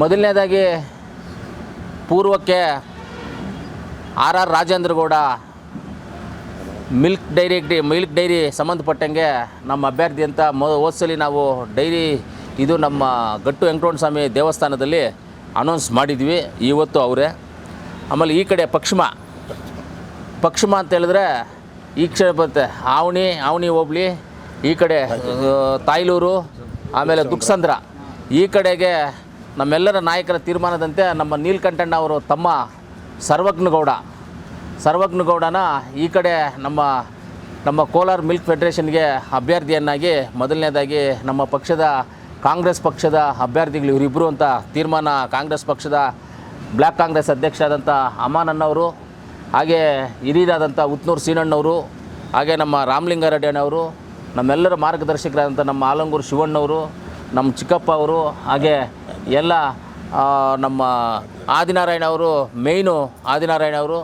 ಮೊದಲನೇದಾಗಿ ಪೂರ್ವಕ್ಕೆ R R Rajendragowda milk dairy milk dairy ಸಂಬಂಧಪಟ್ಟಂಗೆ ನಮ್ಮ ಅಭ್ಯರ್ಥಿ ಅಂತ ಮೊ, ಹೋದ್ಸಲಿ ನಾವು ಡೈರಿ ಇದು ನಮ್ಮ ಗಟ್ಟು ವೆಂಕಟರಮಣ ಸ್ವಾಮಿ ದೇವಸ್ಥಾನದಲ್ಲಿ ಅನೌನ್ಸ್ ಮಾಡಿದ್ವಿ, ಇವತ್ತು ಅವರೇ. ಆಮೇಲೆ ಈ ಕಡೆ ಪಕ್ಷಮ ಪಕ್ಷಮ ಅಂತ ಹೇಳಿದ್ರೆ ಈ ಕ್ಷಣ ಬರುತ್ತೆ, ಆವಣಿ ಆವಣಿ ಹೋಬ್ಳಿ, ಈ ಕಡೆ, ತಾಯ್ಲೂರು, ಆಮೇಲೆ ದುಕ್ಸಂದ್ರ. ಈ ಕಡೆಗೆ ನಮ್ಮೆಲ್ಲರ ನಾಯಕರ ತೀರ್ಮಾನದಂತೆ ನಮ್ಮ ನೀಲ್ಕಂಠಣ್ಣ ಅವರು ತಮ್ಮ ಸರ್ವಜ್ಞಗೌಡ, ಸರ್ವಜ್ಞಗೌಡನ ಈ ಕಡೆ ನಮ್ಮ ನಮ್ಮ ಕೋಲಾರ ಮಿಲ್ಕ್ ಫೆಡರೇಷನ್ಗೆ ಅಭ್ಯರ್ಥಿಯನ್ನಾಗಿ, ಮೊದಲನೇದಾಗಿ ನಮ್ಮ ಪಕ್ಷದ ಕಾಂಗ್ರೆಸ್ ಪಕ್ಷದ ಅಭ್ಯರ್ಥಿಗಳು ಇವರಿಬ್ಬರು ಅಂತ ತೀರ್ಮಾನ ಕಾಂಗ್ರೆಸ್ ಪಕ್ಷದ ಬ್ಲ್ಯಾಕ್ ಕಾಂಗ್ರೆಸ್ ಅಧ್ಯಕ್ಷ ಆದಂಥ ಅಮಾನಣ್ಣವರು ಹಾಗೆ ಹಿರಿಯರಾದಂಥ ಉತ್ನೂರು ಸೀನಣ್ಣವರು ಹಾಗೆ ನಮ್ಮ ರಾಮಲಿಂಗಾರೆಡ್ಡಿ ಅಣ್ಣವರು ನಮ್ಮೆಲ್ಲರ ಮಾರ್ಗದರ್ಶಕರಾದಂಥ ನಮ್ಮ ಆಲಂಗೂರು ಶಿವಣ್ಣವರು ನಮ್ಮ ಚಿಕ್ಕಪ್ಪ ಅವರು, ಹಾಗೆ ಎಲ್ಲ ನಮ್ಮ ಆದಿನಾರಾಯಣ ಅವರು, ಮೇಯ್ನು ಆದಿನಾರಾಯಣ ಅವರು,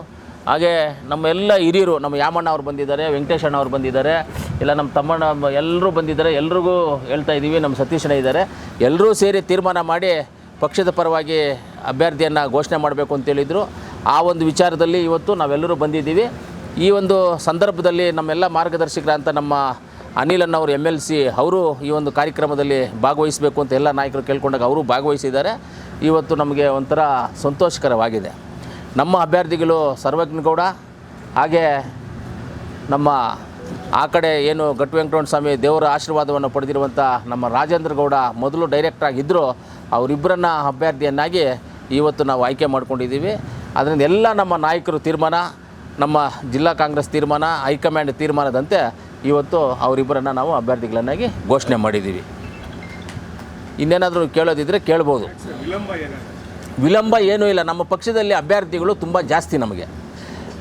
ಹಾಗೆ ನಮ್ಮ ಎಲ್ಲ ಹಿರಿಯರು, ನಮ್ಮ ಯಾಮಣ್ಣ ಅವ್ರು ಬಂದಿದ್ದಾರೆ, ವೆಂಕಟೇಶ್ ಅಣ್ಣ ಅವ್ರು ಬಂದಿದ್ದಾರೆ, ಇಲ್ಲ ನಮ್ಮ ತಮ್ಮಣ್ಣ ಎಲ್ಲರೂ ಬಂದಿದ್ದಾರೆ, ಎಲ್ರಿಗೂ ಹೇಳ್ತಾ ಇದ್ದೀವಿ, ನಮ್ಮ ಸತೀಶಣ್ಣ ಇದ್ದಾರೆ. ಎಲ್ಲರೂ ಸೇರಿ ತೀರ್ಮಾನ ಮಾಡಿ ಪಕ್ಷದ ಪರವಾಗಿ ಅಭ್ಯರ್ಥಿಯನ್ನು ಘೋಷಣೆ ಮಾಡಬೇಕು ಅಂತೇಳಿದರು ಆ ಒಂದು ವಿಚಾರದಲ್ಲಿ ಇವತ್ತು ನಾವೆಲ್ಲರೂ ಬಂದಿದ್ದೀವಿ. ಈ ಒಂದು ಸಂದರ್ಭದಲ್ಲಿ ನಮ್ಮೆಲ್ಲ ಮಾರ್ಗದರ್ಶಕರಂತ ನಮ್ಮ ಅನಿಲ್ ಅನ್ನೋರು ಎಂ ಎಲ್ ಸಿ ಅವರು ಈ ಒಂದು ಕಾರ್ಯಕ್ರಮದಲ್ಲಿ ಭಾಗವಹಿಸಬೇಕು ಅಂತ ಎಲ್ಲ ನಾಯಕರು ಕೇಳ್ಕೊಂಡಾಗ ಅವರು ಭಾಗವಹಿಸಿದ್ದಾರೆ. ಇವತ್ತು ನಮಗೆ ಒಂಥರ ಸಂತೋಷಕರವಾಗಿದೆ. ನಮ್ಮ ಅಭ್ಯರ್ಥಿಗಳು ಸರ್ವಜ್ಞಗೌಡ ಹಾಗೆ ನಮ್ಮ ಆ ಕಡೆ ಏನು ಗಟ್ಟು ವೆಂಕಟರಮಣ ಸ್ವಾಮಿ ದೇವರ ಆಶೀರ್ವಾದವನ್ನು ಪಡೆದಿರುವಂಥ ನಮ್ಮ ರಾಜೇಂದ್ರ ಗೌಡ ಮೊದಲು ಡೈರೆಕ್ಟರ್ ಆಗಿದ್ದರು ಅವರಿಬ್ಬರನ್ನ ಅಭ್ಯರ್ಥಿಯನ್ನಾಗಿ ಇವತ್ತು ನಾವು ಆಯ್ಕೆ ಮಾಡ್ಕೊಂಡಿದ್ದೀವಿ. ಅದರಿಂದ ಎಲ್ಲ ನಮ್ಮ ನಾಯಕರು ತೀರ್ಮಾನ, ನಮ್ಮ ಜಿಲ್ಲಾ ಕಾಂಗ್ರೆಸ್ ತೀರ್ಮಾನ, ಹೈಕಮಾಂಡ್ ತೀರ್ಮಾನದಂತೆ ಇವತ್ತು ಅವರಿಬ್ಬರನ್ನು ನಾವು ಅಭ್ಯರ್ಥಿಗಳನ್ನಾಗಿ ಘೋಷಣೆ ಮಾಡಿದ್ದೀವಿ. ಇನ್ನೇನಾದರೂ ಕೇಳೋದಿದ್ದರೆ ಕೇಳ್ಬೋದು. ವಿಳಂಬ ಏನೂ ಇಲ್ಲ. ನಮ್ಮ ಪಕ್ಷದಲ್ಲಿ ಅಭ್ಯರ್ಥಿಗಳು ತುಂಬ ಜಾಸ್ತಿ ನಮಗೆ.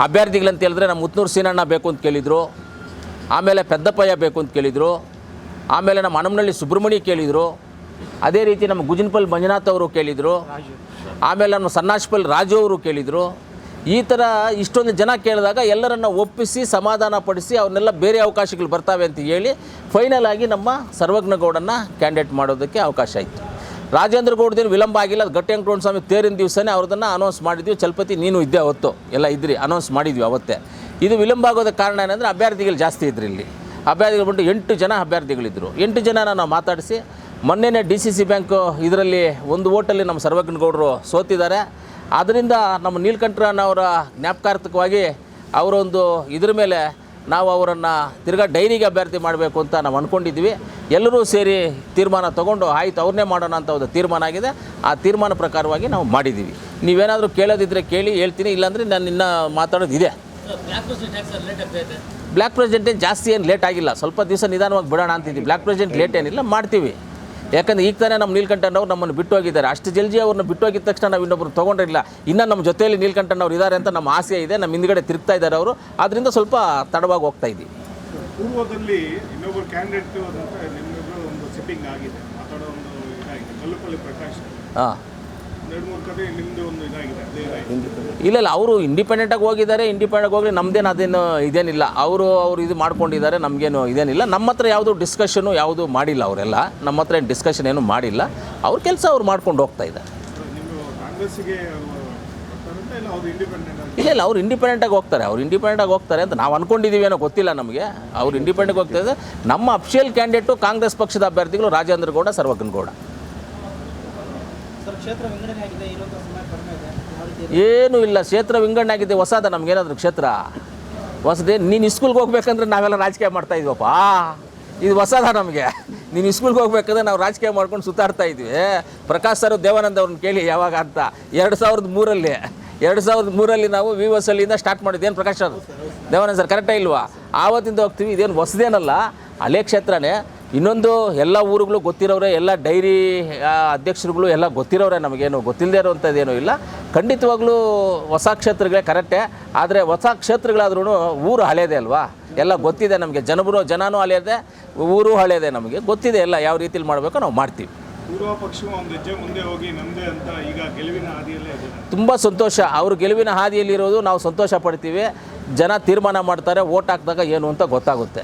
ಅಭ್ಯರ್ಥಿಗಳಂತ ಹೇಳಿದ್ರೆ ನಮ್ಮ ಮುತ್ನೂರು ಸೀನಣ್ಣ ಬೇಕು ಅಂತ ಕೇಳಿದರು, ಆಮೇಲೆ ಪೆದ್ದಪ್ಪಯ್ಯ ಬೇಕು ಅಂತ ಕೇಳಿದರು, ಆಮೇಲೆ ನಮ್ಮ ಹನುಮನಹಳ್ಳಿ ಸುಬ್ರಹ್ಮಣ್ಯ ಕೇಳಿದರು, ಅದೇ ರೀತಿ ನಮ್ಮ ಗುಜಿನ್ಪಲ್ ಮಂಜುನಾಥ್ ಅವರು ಕೇಳಿದರು, ಆಮೇಲೆ ನಮ್ಮ ಸನ್ನಾಶ್ಪಲ್ ರಾಜು ಅವರು ಕೇಳಿದರು ಈ ಥರ ಇಷ್ಟೊಂದು ಜನ ಕೇಳಿದಾಗ ಎಲ್ಲರನ್ನ ಒಪ್ಪಿಸಿ, ಸಮಾಧಾನ ಪಡಿಸಿ, ಅವ್ರನ್ನೆಲ್ಲ ಬೇರೆ ಅವಕಾಶಗಳು ಬರ್ತಾವೆ ಅಂತ ಹೇಳಿ ಫೈನಲ್ ಆಗಿ ನಮ್ಮ ಸರ್ವಜ್ಞಗೌಡನ್ನು ಕ್ಯಾಂಡಿಡೇಟ್ ಮಾಡೋದಕ್ಕೆ ಅವಕಾಶ ಆಯಿತು ರಾಜೇಂದ್ರ ಗೌಡದೇನು ವಿಳಂಬ ಆಗಿಲ್ಲ. ಅದು ಗಟ್ಟಿ ವೆಂಕಟರಮಣ ಸ್ವಾಮಿ ತೇರಿನ ದಿವಸನೇ ಅವ್ರದನ್ನು ಅನೌನ್ಸ್ ಮಾಡಿದ್ವಿ. ಚಲಪತಿ, ನೀನು ಇದ್ದೆ ಅವತ್ತು ಎಲ್ಲ ಇದ್ರಿ ಅನೌನ್ಸ್ ಮಾಡಿದ್ವಿ ಅವತ್ತೇ. ಇದು ವಿಳಂಬ ಆಗೋದಕ್ಕೆ ಕಾರಣ ಏನಂದರೆ ಅಭ್ಯರ್ಥಿಗಳು ಜಾಸ್ತಿ ಇದ್ರು ಇಲ್ಲಿ. ಅಭ್ಯರ್ಥಿಗಳು ಬಂದು ಎಂಟು ಜನ ಅಭ್ಯರ್ಥಿಗಳಿದ್ದರು ಎಂಟು ಜನನ ನಾವು ಮಾತಾಡಿಸಿ ಮೊನ್ನೆನೇ ಡಿ ಸಿ ಸಿ ಬ್ಯಾಂಕು ಇದರಲ್ಲಿ ಒಂದು ಓಟಲ್ಲಿ ನಮ್ಮ ಸರ್ವಜ್ಞಗೌಡರು ಸೋತಿದ್ದಾರೆ. ಆದ್ದರಿಂದ ನಮ್ಮ ನೀಲಕಂಠರಣ್ಣವರ ಜ್ಞಾಪಕಾರ್ಥಕವಾಗಿ ಅವರೊಂದು ಇದ್ರ ಮೇಲೆ ನಾವು ಅವರನ್ನು ತಿರ್ಗಾ ಡೈರಿಗೆ ಅಭ್ಯರ್ಥಿ ಮಾಡಬೇಕು ಅಂತ ನಾವು ಅಂದ್ಕೊಂಡಿದ್ವಿ ಎಲ್ಲರೂ ಸೇರಿ ತೀರ್ಮಾನ ತೊಗೊಂಡು ಆಯ್ತು ಅವ್ರನ್ನೇ ಮಾಡೋಣ ಅಂತ ಒಂದು ತೀರ್ಮಾನ ಆಗಿದೆ. ಆ ತೀರ್ಮಾನ ಪ್ರಕಾರವಾಗಿ ನಾವು ಮಾಡಿದ್ದೀವಿ. ನೀವೇನಾದರೂ ಕೇಳೋದಿದ್ದರೆ ಕೇಳಿ ಹೇಳ್ತೀನಿ ಇಲ್ಲಾಂದರೆ ನಾನು ಇನ್ನೂ ಮಾತಾಡೋದಿದೆ ಬ್ಲ್ಯಾಕ್ ಪ್ರೆಸಿಡೆಂಟ್ ಜಾಸ್ತಿ ಏನು ಲೇಟ್ ಆಗಿಲ್ಲ. ಸ್ವಲ್ಪ ದಿವಸ ನಿಧಾನವಾಗಿ ಬಿಡೋಣ ಅಂತಿದ್ದೀವಿ. ಬ್ಲ್ಯಾಕ್ ಪ್ರೆಸಿಡೆಂಟ್ ಲೇಟ್ ಏನಿಲ್ಲ ಮಾಡ್ತೀವಿ. ಯಾಕಂದ್ರೆ ಈಗ ತಾನೇ ನಮ್ಮ ನೀಲ್ಕಂಠಣ್ಣವ್ರು ನಮ್ಮನ್ನು ಬಿಟ್ಟು ಹೋಗಿದ್ದಾರೆ. ಅಷ್ಟು ಜಲ್ದಿ ಅವ್ರನ್ನ ಬಿಟ್ಟು ಹೋಗಿದ ತಕ್ಷಣ ನಾವು ಇನ್ನೊಬ್ರು ತೊಗೊಂಡಿರಲಿಲ್ಲ. ಇನ್ನೂ ನಮ್ಮ ಜೊತೆಯಲ್ಲಿ ನೀಲ್ಕಂಠಣ್ಣವ್ರು ಇದ್ದಾರೆ ಅಂತ ನಮ್ಮ ಆಸೆ ಇದೆ ನಮ್ಮ ಹಿಂದ್ಗಡೆ ತಿರುಗ್ತಾ ಇದ್ದಾರೆ ಅವರು. ಅದರಿಂದ ಸ್ವಲ್ಪ ತಡವಾಗಿ ಹೋಗ್ತಾ ಇದ್ದೀವಿ. ಪೂರ್ವದಲ್ಲಿ ಇನ್ನೊಬ್ಬರು ಕ್ಯಾಂಡಿಡೇಟ್ ಒಂದು ಸಿಟ್ಟಿಂಗ್ ಆಗಿದೆ. ಮಾತಾಡೋ ಒಂದು ಇದಾಗಿದೆ. ಪ್ರಕಾಶ್. ಹಾಂ. ಇಲ್ಲ ಇಲ್ಲ ಅವರು ಇಂಡಿಪೆಂಡೆಂಟಾಗಿ ಹೋಗಿದ್ದಾರೆ ಇಂಡಿಪೆಂಡೆಂಟ್ ಹೋಗಿ ನಮ್ಮದೇನು ಅದೇನು ಇದೇನಿಲ್ಲ. ಅವರು ಅವರು ಇದು ಮಾಡ್ಕೊಂಡಿದ್ದಾರೆ ನಮಗೇನು ಇದೇನಿಲ್ಲ. ನಮ್ಮ ಹತ್ರ ಯಾವುದು ಡಿಸ್ಕಷನು ಯಾವುದು ಮಾಡಿಲ್ಲ ಅವರೆಲ್ಲ. ನಮ್ಮ ಹತ್ರ ಏನು ಡಿಸ್ಕಷನ್ ಏನು ಮಾಡಿಲ್ಲ. ಅವ್ರ ಕೆಲಸ ಅವ್ರು ಮಾಡ್ಕೊಂಡು ಹೋಗ್ತಾ ಇದ್ದಾರೆ. ಇಲ್ಲ ಅವ್ರು ಇಂಡಿಪೆಂಡೆಂಟ್ ಆಗಿ? ಇಲ್ಲ ಅವ್ರು ಇಂಡಿಪೆಂಡೆಂಟಾಗಿ ಹೋಗ್ತಾರೆ. ಅವ್ರು ಇಂಡಿಪೆಂಡೆಂಟಾಗಿ ಹೋಗ್ತಾರೆ ಅಂತ ನಾವು ಅಂದ್ಕೊಂಡಿದ್ದೀವಿ ಏನೋ ಗೊತ್ತಿಲ್ಲ ನಮಗೆ. ಅವ್ರು ಇಂಡಿಪೆಂಡೆಂಟ್ ಹೋಗ್ತಾ ಇದ್ದಾರೆ. ನಮ್ಮ ಅಫಿಷಿಯಲ್ ಕ್ಯಾಂಡಿಡೇಟು ಕಾಂಗ್ರೆಸ್ ಪಕ್ಷದ ಅಭ್ಯರ್ಥಿಗಳು ರಾಜೇಂದ್ರ ಗೌಡ ಸರ್ವಜ್ಞಗೌಡ ಸರ್ ಕ್ಷೇತ್ರ ವಿಂಗಡಣೆ ಆಗಿದೆ ಇರುವಂಥ ಸಮಯ ಕಡಿಮೆ ಇದೆ ಯಾವ ರೀತಿ ಏನೂ ಇಲ್ಲ ಕ್ಷೇತ್ರ ವಿಂಗಡಣೆ ಆಗಿದೆ ಹೊಸದ ನಮಗೇನಾದ್ರು ಕ್ಷೇತ್ರ? ಹೊಸದೇ ನೀನು ಇಸ್ಕೂಲ್ಗೆ ಹೋಗ್ಬೇಕಂದ್ರೆ ನಾವೆಲ್ಲ ರಾಜಕೀಯ ಮಾಡ್ತಾ ಇದ್ವಪ್ಪ. ಇದು ಹೊಸದ ನಮಗೆ. ನೀನು ಇಸ್ಕೂಲ್ಗೆ ಹೋಗ್ಬೇಕಂದ್ರೆ ನಾವು ರಾಜಕೀಯ ಮಾಡ್ಕೊಂಡು ಸುತ್ತಾಡ್ತಾ ಇದ್ವಿ. ಪ್ರಕಾಶ್ ಸರ್ ದೇವಾನಂದ ಅವ್ರನ್ನ ಕೇಳಿ ಯಾವಾಗ ಅಂತ. ಎರಡು ಸಾವಿರದ ಮೂರಲ್ಲಿ ಎರಡು ಸಾವಿರದ ಮೂರಲ್ಲಿ ನಾವು ವಿ ಎಸ್ ಅಲ್ಲಿಂದ ಸ್ಟಾರ್ಟ್ ಮಾಡಿದ್ದು. ಏನು ಪ್ರಕಾಶ್ ಸರ್? ದೇವಾನಂದ ಸರ್ ಕರೆಕ್ಟೇ ಇಲ್ವಾ? ಆವತ್ತಿಂದ ಹೋಗ್ತೀವಿ ಇದೇನು ಹೊಸದೇನಲ್ಲ ಅಲೆ ಕ್ಷೇತ್ರನೇ. ಇನ್ನೊಂದು ಎಲ್ಲ ಊರುಗಳು ಗೊತ್ತಿರೋರೆ ಎಲ್ಲ ಡೈರಿ ಅಧ್ಯಕ್ಷರುಗಳು ಎಲ್ಲ ಗೊತ್ತಿರೋರೆ ನಮಗೇನು ಗೊತ್ತಿಲ್ಲದೆ ಇರೋವಂಥದ್ದೇನೂ ಇಲ್ಲ. ಖಂಡಿತವಾಗ್ಲೂ ಹೊಸ ಕ್ಷೇತ್ರಗಳೇ ಕರೆಕ್ಟೇ ಆದರೆ ಹೊಸ ಕ್ಷೇತ್ರಗಳಾದ್ರೂ ಊರು ಹಳೇದೇ ಅಲ್ವಾ? ಎಲ್ಲ ಗೊತ್ತಿದೆ ನಮಗೆ ಜನಬರು ಜನನೂ ಹಳೆಯದೆ ಊರು ಹಳೆಯದೆ ನಮಗೆ ಗೊತ್ತಿದೆ ಎಲ್ಲ ಯಾವ ರೀತಿಲಿ ಮಾಡಬೇಕು ನಾವು ಮಾಡ್ತೀವಿ. ತುಂಬ ಸಂತೋಷ ಅವ್ರ ಗೆಲುವಿನ ಹಾದಿಯಲ್ಲಿರೋದು ನಾವು ಸಂತೋಷ ಪಡ್ತೀವಿ ಜನ ತೀರ್ಮಾನ ಮಾಡ್ತಾರೆ ಓಟ್ ಹಾಕಿದಾಗ ಏನು ಅಂತ ಗೊತ್ತಾಗುತ್ತೆ.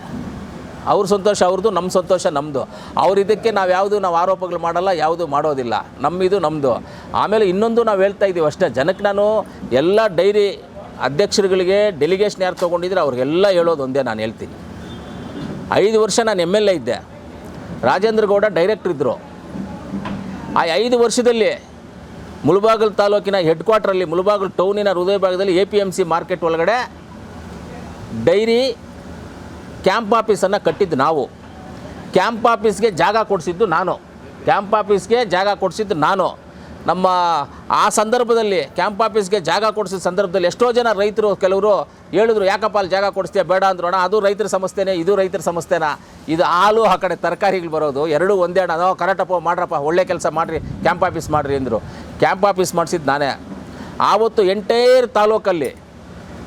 ಅವ್ರ ಸಂತೋಷ ಅವ್ರದ್ದು ನಮ್ಮ ಸಂತೋಷ ನಮ್ಮದು ಅವ್ರ ಇದಕ್ಕೆ ನಾವು ಯಾವುದು, ನಾವು ಆರೋಪಗಳು ಮಾಡಲ್ಲ, ಯಾವುದು ಮಾಡೋದಿಲ್ಲ. ನಮ್ಮಿದು ನಮ್ಮದು ಆಮೇಲೆ ಇನ್ನೊಂದು ನಾವು ಹೇಳ್ತಾ ಇದ್ದೀವಿ ಅಷ್ಟೇ, ಜನಕ್ಕೆ ನಾನು ಎಲ್ಲ ಡೈರಿ ಅಧ್ಯಕ್ಷರುಗಳಿಗೆ ಡೆಲಿಗೇಷನ್ ಯಾರು ತೊಗೊಂಡಿದ್ರೆ ಅವ್ರಿಗೆಲ್ಲ ಹೇಳೋದು ಒಂದೇ ನಾನು ಹೇಳ್ತೀನಿ. ಐದು ವರ್ಷ ನಾನು ಎಂ ಎಲ್ ಎ ಇದ್ದೆ. ರಾಜೇಂದ್ರ ಗೌಡ ಡೈರೆಕ್ಟ್ರ್ ಇದ್ದರು ಆ ಐದು ವರ್ಷದಲ್ಲಿ ಮುಳಬಾಗಲ್ ತಾಲೂಕಿನ ಹೆಡ್ ಕ್ವಾರ್ಟ್ರಲ್ಲಿ ಮುಳಬಾಗಲ್ ಟೌನಿನ ಹೃದಯ ಭಾಗದಲ್ಲಿ A P M C market ಒಳಗಡೆ ಡೈರಿ ಕ್ಯಾಂಪ್ ಆಫೀಸನ್ನು ಕಟ್ಟಿದ್ದು ನಾವು. ಕ್ಯಾಂಪ್ ಆಫೀಸ್ಗೆ ಜಾಗ ಕೊಡಿಸಿದ್ದು ನಾನು. ಕ್ಯಾಂಪ್ ಆಫೀಸ್ಗೆ ಜಾಗ ಕೊಡಿಸಿದ್ದು ನಾನು. ನಮ್ಮ, ಆ ಸಂದರ್ಭದಲ್ಲಿ ಕ್ಯಾಂಪ್ ಆಫೀಸ್ಗೆ ಜಾಗ ಕೊಡಿಸಿದ ಸಂದರ್ಭದಲ್ಲಿ ಎಷ್ಟೋ ಜನ ರೈತರು, ಕೆಲವರು ಹೇಳಿದ್ರು, ಯಾಕಪ್ಪ ಅಲ್ಲಿ ಜಾಗ ಕೊಡಿಸ್ತೀಯ? ಬೇಡ ಅಂದ್ರೋಣ ಅದು ರೈತರ ಸಮಸ್ಯೆನೇ, ಇದು ರೈತರ ಸಮಸ್ಯೆನಾ? ಇದು ಹಾಲು, ಆ ಕಡೆ ತರಕಾರಿಗಳು ಬರೋದು, ಎರಡೂ ಒಂದೇ ಅಣ್ಣ ನಾವು ಕರೆಕ್ಟಪ್ಪ ಮಾಡ್ರಪ್ಪ, ಒಳ್ಳೆ ಕೆಲಸ ಮಾಡಿರಿ ಕ್ಯಾಂಪ್ ಆಫೀಸ್ ಮಾಡಿರಿ ಅಂದರು. ಕ್ಯಾಂಪ್ ಆಫೀಸ್ ಮಾಡಿಸಿದ್ದು ನಾನೇ. ಆವತ್ತು ಎಂಟೈರ್ ತಾಲೂಕಲ್ಲಿ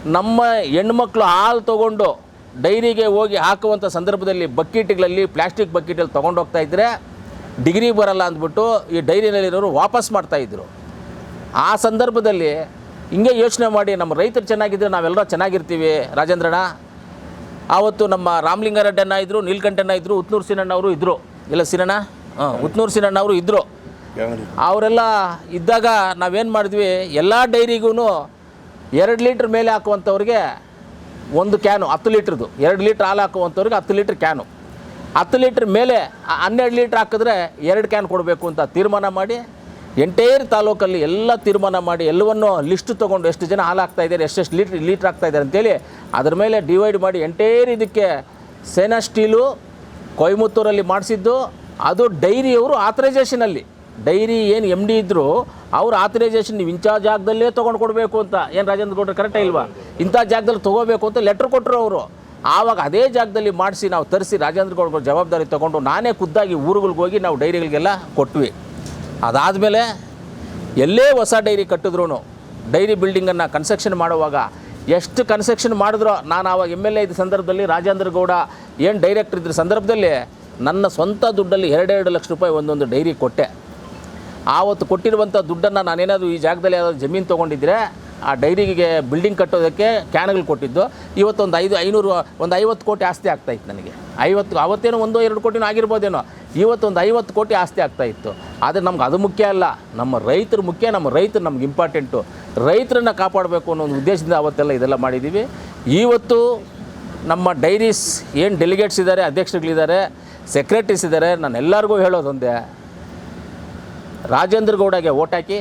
ನಮ್ಮ ಹೆಣ್ಮಕ್ಳು ಹಾಲು ತೊಗೊಂಡು ಡೈರಿಗೆ ಹೋಗಿ ಹಾಕುವಂಥ ಸಂದರ್ಭದಲ್ಲಿ ಬಕೆಟ್ಗಳಲ್ಲಿ, ಪ್ಲಾಸ್ಟಿಕ್ ಬಕೆಟಲ್ಲಿ ತೊಗೊಂಡೋಗ್ತಾ ಇದ್ದರೆ ಡಿಗ್ರಿ ಬರಲ್ಲ ಅಂದ್ಬಿಟ್ಟು ಈ ಡೈರಿನಲ್ಲಿರೋರು ವಾಪಸ್ ಮಾಡ್ತಾಯಿದ್ರು ಆ ಸಂದರ್ಭದಲ್ಲಿ ಹಿಂಗೆ ಯೋಚನೆ ಮಾಡಿ ನಮ್ಮ ರೈತರು ಚೆನ್ನಾಗಿದ್ದರೆ ನಾವೆಲ್ಲರೂ ಚೆನ್ನಾಗಿರ್ತೀವಿ ರಾಜೇಂದ್ರಣ್ಣ. ಆವತ್ತು ನಮ್ಮ ರಾಮಲಿಂಗಾರೆಡ್ಡಣ್ಣ ಇದ್ದರು ನೀಲ್ಕಂಠಣ್ಣ ಇದ್ದರು ಉತ್ನೂರು ಸಿನಣ್ಣ ಅವರು ಇದ್ದರು ಇಲ್ಲ ಸಿನಣ್ಣ? ಹಾಂ, ಉತ್ನೂರು ಸಿನಣ್ಣ ಅವರು ಇದ್ದರು ಅವರೆಲ್ಲ ಇದ್ದಾಗ ನಾವೇನು ಮಾಡಿದ್ವಿ, ಎಲ್ಲ ಡೈರಿಗೂ ಎರಡು ಲೀಟ್ರ್ ಮೇಲೆ ಹಾಕುವಂಥವ್ರಿಗೆ ಒಂದು ಕ್ಯಾನು, ಹತ್ತು ಲೀಟ್ರದ್ದು. ಎರಡು ಲೀಟ್ರ್ ಹಾಲು ಹಾಕುವಂಥವ್ರಿಗೆ ಹತ್ತು ಲೀಟ್ರ್ ಕ್ಯಾನು. ಹತ್ತು ಲೀಟ್ರ್ ಮೇಲೆ ಹನ್ನೆರಡು ಲೀಟ್ರ್ ಹಾಕಿದ್ರೆ ಎರಡು ಕ್ಯಾನ್ ಕೊಡಬೇಕು ಅಂತ ತೀರ್ಮಾನ ಮಾಡಿ, ಎಂಟೈರ್ ತಾಲೂಕಲ್ಲಿ ಎಲ್ಲ ತೀರ್ಮಾನ ಮಾಡಿ, ಎಲ್ಲವನ್ನು ಲಿಸ್ಟ್ ತೊಗೊಂಡು ಎಷ್ಟು ಜನ ಹಾಲು ಹಾಕ್ತಾ ಇದ್ದಾರೆ, ಎಷ್ಟೆಷ್ಟು ಲೀಟ್ರ್ ಲೀಟ್ರ್ ಆಗ್ತಾ ಇದ್ದಾರೆ ಅಂತೇಳಿ ಅದ್ರ ಮೇಲೆ ಡಿವೈಡ್ ಮಾಡಿ ಎಂಟೈರ್ ಇದಕ್ಕೆ ಸೇನಾ ಸ್ಟೀಲು ಕೊಯಮತ್ತೂರಲ್ಲಿ ಮಾಡಿಸಿದ್ದು, ಅದು ಡೈರಿಯವರು ಆಥರೈಸೇಷನಲ್ಲಿ. ಡೈರಿ ಏನು ಎಂ ಡಿ ಇದ್ದರು ಅವ್ರ ಆಥರೈಸೇಷನ್ ನೀವು ಇಂಥ ಜಾಗದಲ್ಲೇ ತೊಗೊಂಡು ಕೊಡಬೇಕು ಅಂತ. ಏನು ರಾಜೇಂದ್ರ ಗೌಡ್ರು ಕರೆಕ್ಟೇ ಇಲ್ವಾ? ಇಂಥ ಜಾಗದಲ್ಲಿ ತೊಗೋಬೇಕು ಅಂತ ಲೆಟ್ರ್ ಕೊಟ್ಟರು ಅವರು. ಆವಾಗ ಅದೇ ಜಾಗದಲ್ಲಿ ಮಾಡಿಸಿ ನಾವು ತರಿಸಿ ರಾಜೇಂದ್ರ ಗೌಡ್ರ ಜವಾಬ್ದಾರಿ ತೊಗೊಂಡು ನಾನೇ ಖುದ್ದಾಗಿ ಊರುಗಳಿಗೆ ಹೋಗಿ ನಾವು ಡೈರಿಗಳಿಗೆಲ್ಲ ಕೊಟ್ವಿ. ಅದಾದಮೇಲೆ ಎಲ್ಲೇ ಹೊಸ ಡೈರಿ ಕಟ್ಟಿದ್ರು ಡೈರಿ ಬಿಲ್ಡಿಂಗನ್ನು ಕನ್ಸ್ಟ್ರಕ್ಷನ್ ಮಾಡುವಾಗ ಎಷ್ಟು ಕನ್ಸ್ಟ್ರಕ್ಷನ್ ಮಾಡಿದ್ರೋ, ನಾನು ಆವಾಗ ಎಂ ಎಲ್ ಎ ಇದ್ದ ಸಂದರ್ಭದಲ್ಲಿ ರಾಜೇಂದ್ರ ಗೌಡ ಏನು ಡೈರೆಕ್ಟ್ರ್ ಇದ್ದ ಸಂದರ್ಭದಲ್ಲಿ ನನ್ನ ಸ್ವಂತ ದುಡ್ಡಲ್ಲಿ ಎರಡೆರಡು ಲಕ್ಷ ರೂಪಾಯಿ ಒಂದೊಂದು ಡೈರಿ ಕೊಟ್ಟೆ. ಆವತ್ತು ಕೊಟ್ಟಿರುವಂಥ ದುಡ್ಡನ್ನು ನಾನೇನಾದರೂ ಈ ಜಾಗದಲ್ಲಿ ಯಾವುದಾದ್ರು ಜಮೀನು ತೊಗೊಂಡಿದ್ದರೆ ಆ ಡೈರಿಗೆ ಬಿಲ್ಡಿಂಗ್ ಕಟ್ಟೋದಕ್ಕೆ ಕ್ಯಾನ್ಗಳು ಕೊಟ್ಟಿದ್ದು. ಇವತ್ತೊಂದು ಐದು, ಐನೂರು, ಒಂದು ಐವತ್ತು ಕೋಟಿ ಆಸ್ತಿ ಆಗ್ತಾಯಿತ್ತು ನನಗೆ. ಐವತ್ತು ಅವತ್ತೇನೋ ಒಂದು ಎರಡು ಕೋಟಿನೂ ಆಗಿರ್ಬೋದೇನೋ, ಇವತ್ತೊಂದು ಐವತ್ತು ಕೋಟಿ ಆಸ್ತಿ ಆಗ್ತಾಯಿತ್ತು ಆದರೆ ನಮ್ಗೆ ಅದು ಮುಖ್ಯ ಅಲ್ಲ. ನಮ್ಮ ರೈತರು ಮುಖ್ಯ, ನಮ್ಮ ರೈತರು ನಮ್ಗೆ ಇಂಪಾರ್ಟೆಂಟು ರೈತರನ್ನ ಕಾಪಾಡಬೇಕು ಅನ್ನೋ ಒಂದು ಉದ್ದೇಶದಿಂದ ಅವತ್ತೆಲ್ಲ ಇದೆಲ್ಲ ಮಾಡಿದ್ದೀವಿ ಇವತ್ತು ನಮ್ಮ ಡೈರೀಸ್ ಏನು ಡೆಲಿಗೇಟ್ಸ್ ಇದ್ದಾರೆ, ಅಧ್ಯಕ್ಷರುಗಳಿದ್ದಾರೆ ಸೆಕ್ರೆಟರೀಸ್ ಇದ್ದಾರೆ ನಾನು ಎಲ್ಲರಿಗೂ ಹೇಳೋದೊಂದೇ ರಾಜೇಂದ್ರ ಗೌಡಗೆ ಓಟ್ ಹಾಕಿ,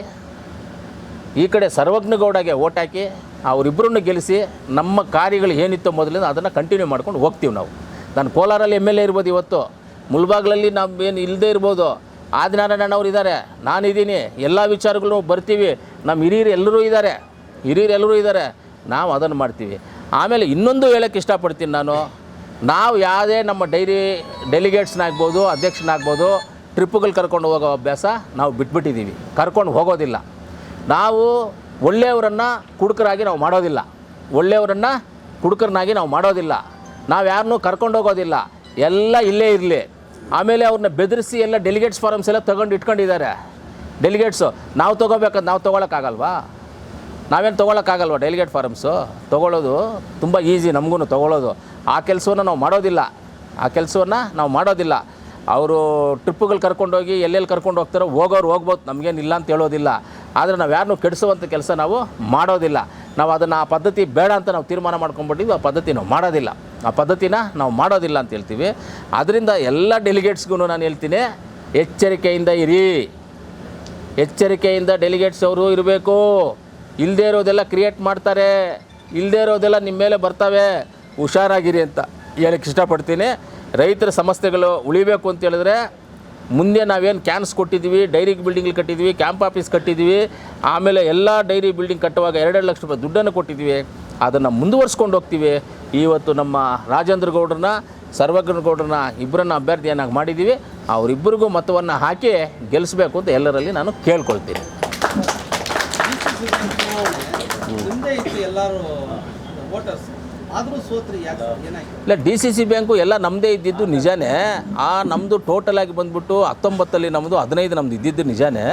ಈ ಕಡೆ ಸರ್ವಜ್ಞ ಗೌಡಗೆ ಓಟ್ ಹಾಕಿ, ಅವರಿಬ್ಬರನ್ನು ಗೆಲ್ಲಿಸಿ ನಮ್ಮ ಕಾರ್ಯಗಳು ಏನಿತ್ತು ಮೊದಲಿಂದ ಅದನ್ನು ಕಂಟಿನ್ಯೂ ಮಾಡ್ಕೊಂಡು ಹೋಗ್ತೀವಿ ನಾವು. ನಾನು ಕೋಲಾರಲ್ಲಿ ಎಂ ಎಲ್ ಎ ಇರ್ಬೋದು ಇವತ್ತು, ಮುಲ್ಬಾಗ್ಲಲ್ಲಿ ನಾವು ಏನು ಇಲ್ಲದೆ ಇರ್ಬೋದು. ಆದಿನಾರಾಯಣ ಅವರು ಇದ್ದಾರೆ ನಾನಿದ್ದೀನಿ ಎಲ್ಲ ವಿಚಾರಗಳು ಬರ್ತೀವಿ. ನಮ್ಮ ಹಿರಿಯರು ಎಲ್ಲರೂ ಇದ್ದಾರೆ ಹಿರಿಯರು ಎಲ್ಲರೂ ಇದ್ದಾರೆ ನಾವು ಅದನ್ನು ಮಾಡ್ತೀವಿ. ಆಮೇಲೆ ಇನ್ನೊಂದು ಹೇಳೋಕ್ಕೆ ಇಷ್ಟಪಡ್ತೀನಿ ನಾನು, ನಾವು ಯಾವುದೇ ನಮ್ಮ ಡೈರಿ ಡೆಲಿಗೇಟ್ಸ್ನಾಗ್ಬೋದು ಅಧ್ಯಕ್ಷನಾಗ್ಬೋದು ಟ್ರಿಪ್ಪುಗಳು ಕರ್ಕೊಂಡು ಹೋಗೋ ಅಭ್ಯಾಸ ನಾವು ಬಿಟ್ಬಿಟ್ಟಿದ್ದೀವಿ. ಕರ್ಕೊಂಡು ಹೋಗೋದಿಲ್ಲ. ನಾವು ಒಳ್ಳೆಯವರನ್ನು ಕುಡುಕರಾಗಿ ನಾವು ಮಾಡೋದಿಲ್ಲ. ಒಳ್ಳೆಯವರನ್ನು ಕುಡುಕರನ್ನಾಗಿ ನಾವು ಮಾಡೋದಿಲ್ಲ. ನಾವು ಯಾರನ್ನೂ ಕರ್ಕೊಂಡು ಹೋಗೋದಿಲ್ಲ. ಎಲ್ಲ ಇಲ್ಲೇ ಇರಲಿ. ಆಮೇಲೆ ಅವ್ರನ್ನ ಬೆದರಿಸಿ ಎಲ್ಲ ಡೆಲಿಗೇಟ್ಸ್ ಫಾರಮ್ಸ್ ಎಲ್ಲ ತೊಗೊಂಡು ಇಟ್ಕೊಂಡಿದ್ದಾರೆ. ಡೆಲಿಗೇಟ್ಸು ನಾವು ತೊಗೋಬೇಕಂತ ನಾವು ತೊಗೊಳಕ್ಕಾಗಲ್ವಾ? ನಾವೇನು ತೊಗೊಳಕ್ಕಾಗಲ್ವ ಡೆಲಿಗೇಟ್ ಫಾರಮ್ಸು ತೊಗೊಳ್ಳೋದು ತುಂಬ ಈಸಿ ನಮಗೂ ತೊಗೊಳ್ಳೋದು ಆ ಕೆಲಸವನ್ನು ನಾವು ಮಾಡೋದಿಲ್ಲ. ಆ ಕೆಲಸವನ್ನು ನಾವು ಮಾಡೋದಿಲ್ಲ. ಅವರು ಟ್ರಿಪ್ಪುಗಳು ಕರ್ಕೊಂಡೋಗಿ ಎಲ್ಲೆಲ್ಲಿ ಕರ್ಕೊಂಡು ಹೋಗ್ತಾರೋ ಹೋಗೋರು ಹೋಗ್ಬೋದು, ನಮಗೇನಿಲ್ಲ ಅಂತ ಹೇಳೋದಿಲ್ಲ. ಆದರೆ ನಾವು ಯಾರನ್ನೂ ಕೆಡಿಸುವಂಥ ಕೆಲಸ ನಾವು ಮಾಡೋದಿಲ್ಲ. ನಾವು ಅದನ್ನು ಆ ಪದ್ಧತಿ ಬೇಡ ಅಂತ ನಾವು ತೀರ್ಮಾನ ಮಾಡ್ಕೊಂಡ್ಬಿಟ್ಟಿದ್ವಿ, ಆ ಪದ್ಧತಿ ನಾವು ಮಾಡೋದಿಲ್ಲ. ಆ ಪದ್ಧತಿನ ನಾವು ಮಾಡೋದಿಲ್ಲ ಅಂತ ಹೇಳ್ತೀವಿ. ಅದರಿಂದ ಎಲ್ಲ ಡೆಲಿಗೇಟ್ಸ್ಗೂ ನಾನು ಹೇಳ್ತೀನಿ, ಎಚ್ಚರಿಕೆಯಿಂದ ಇರಿ. ಎಚ್ಚರಿಕೆಯಿಂದ ಡೆಲಿಗೇಟ್ಸ್ ಅವರು ಇರಬೇಕು. ಇಲ್ಲದೇ ಇರೋದೆಲ್ಲ ಕ್ರಿಯೇಟ್ ಮಾಡ್ತಾರೆ. ಇಲ್ಲದೇ ಇರೋದೆಲ್ಲ ನಿಮ್ಮ ಮೇಲೆ ಬರ್ತವೆ. ಹುಷಾರಾಗಿರಿ ಅಂತ ಹೇಳಕ್ಕೆ ಇಷ್ಟಪಡ್ತೀನಿ. ರೈತರ ಸಮಸ್ಯೆಗಳು ಉಳಿಬೇಕು ಅಂತ ಹೇಳಿದ್ರೆ ಮುಂದೆ ನಾವೇನು ಕ್ಯಾನ್ಸ್ ಕೊಟ್ಟಿದ್ದೀವಿ ಡೈರಿ ಬಿಲ್ಡಿಂಗ್ ಕಟ್ಟಿದ್ದೀವಿ ಕ್ಯಾಂಪ್ ಆಫೀಸ್ ಕಟ್ಟಿದ್ದೀವಿ, ಆಮೇಲೆ ಎಲ್ಲ ಡೈರಿ ಬಿಲ್ಡಿಂಗ್ ಕಟ್ಟುವಾಗ ಎರಡೆರಡು ಲಕ್ಷ ರೂಪಾಯಿ ದುಡ್ಡನ್ನು ಕೊಟ್ಟಿದ್ದೀವಿ, ಅದನ್ನು ಮುಂದುವರ್ಸ್ಕೊಂಡು ಹೋಗ್ತೀವಿ. ಇವತ್ತು ನಮ್ಮ ರಾಜೇಂದ್ರ ಗೌಡ್ರನ್ನ, ಸರ್ವಜ್ಞ ಗೌಡ್ರನ್ನ ಇಬ್ಬರನ್ನ ಅಭ್ಯರ್ಥಿಯನ್ನಾಗಿ ಮಾಡಿದ್ದೀವಿ. ಅವರಿಬ್ಬರಿಗೂ ಮತವನ್ನು ಹಾಕಿ ಗೆಲ್ಲಿಸಬೇಕು ಅಂತ ಎಲ್ಲರಲ್ಲಿ ನಾನು ಕೇಳ್ಕೊಳ್ತೀನಿ. ಎಲ್ಲರೂ ಇಲ್ಲ, ಡಿ ಸಿ ಸಿ ಬ್ಯಾಂಕು ಎಲ್ಲ ನಮ್ಮದೇ ಇದ್ದಿದ್ದು ನಿಜಾನೇ. ಆ ನಮ್ಮದು ಟೋಟಲ್ ಆಗಿ ಬಂದ್ಬಿಟ್ಟು ಹತ್ತೊಂಬತ್ತಲ್ಲಿ ನಮ್ಮದು ಹದಿನೈದು ನಮ್ದು ಇದ್ದಿದ್ದು ನಿಜಾನೇ.